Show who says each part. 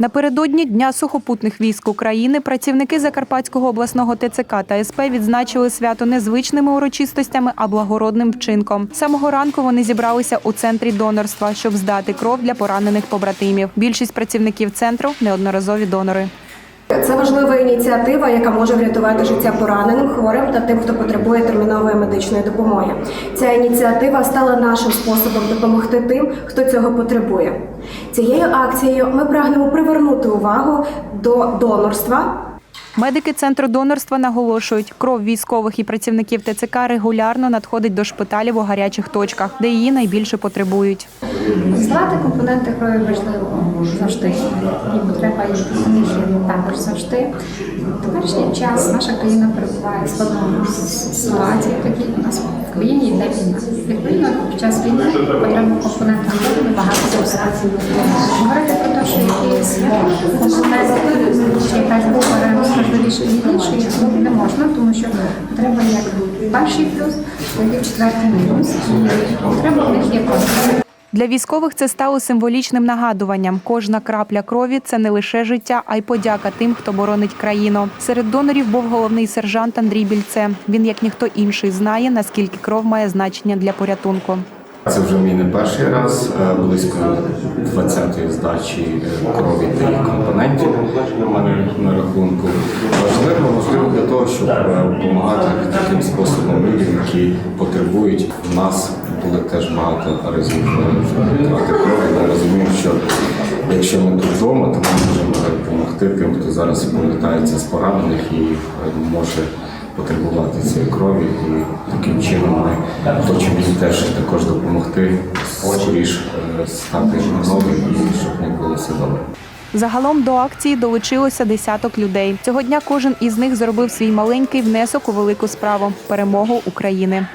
Speaker 1: Напередодні Дня сухопутних військ України працівники Закарпатського обласного ТЦК та СП відзначили свято незвичними урочистостями, а благородним вчинком. Самого ранку вони зібралися у центрі донорства, щоб здати кров для поранених побратимів. Більшість працівників центру неодноразові донори.
Speaker 2: Це важлива ініціатива, яка може врятувати життя пораненим, хворим та тим, хто потребує термінової медичної допомоги. Ця ініціатива стала нашим способом допомогти тим, хто цього потребує. Цією акцією ми прагнемо привернути увагу до донорства
Speaker 1: Медики центру донорства наголошують, кров військових і працівників ТЦК регулярно надходить до шпиталів у гарячих точках, де її найбільше потребують.
Speaker 3: Здавати компоненти крові важливо завжди. І потреба фізична також завжди. В теперішній час наша країна перебуває в складному ситуації. Такі у нас в країні йде війна. Відповідно, під час війни потреба компонентів крові набагато зростає. Говорити про те, що якийсь компонент чи якась група важливіше від іншої не можна, тому що треба як перший плюс, і четвертий мінус. Треба в них є просто.
Speaker 1: Для військових це стало символічним нагадуванням. Кожна крапля крові це не лише життя, а й подяка тим, хто боронить країну. Серед донорів був головний сержант Андрій Більце. Він, як ніхто інший, знає, наскільки кров має значення для порятунку.
Speaker 4: Це вже мій не перший раз, е, близько 20-ї здачі е, крові та їх компонентів мене на рахунку. Важливо, важливо для того, щоб е, допомагати таким способом людям, які потребують. У нас були теж багато разів е, втрати крові. Ми розуміємо, що якщо ми тут вдома, то ми можемо допомогти тим, хто зараз повертається з поранених і е, може потребувати цієї крові, і таким чином ми хочемо теж також допомогти скоріш е, стати новим і щоб них було все добре.
Speaker 1: Загалом до акції долучилося десяток людей. Цього дня кожен із них зробив свій маленький внесок у велику справу перемогу України.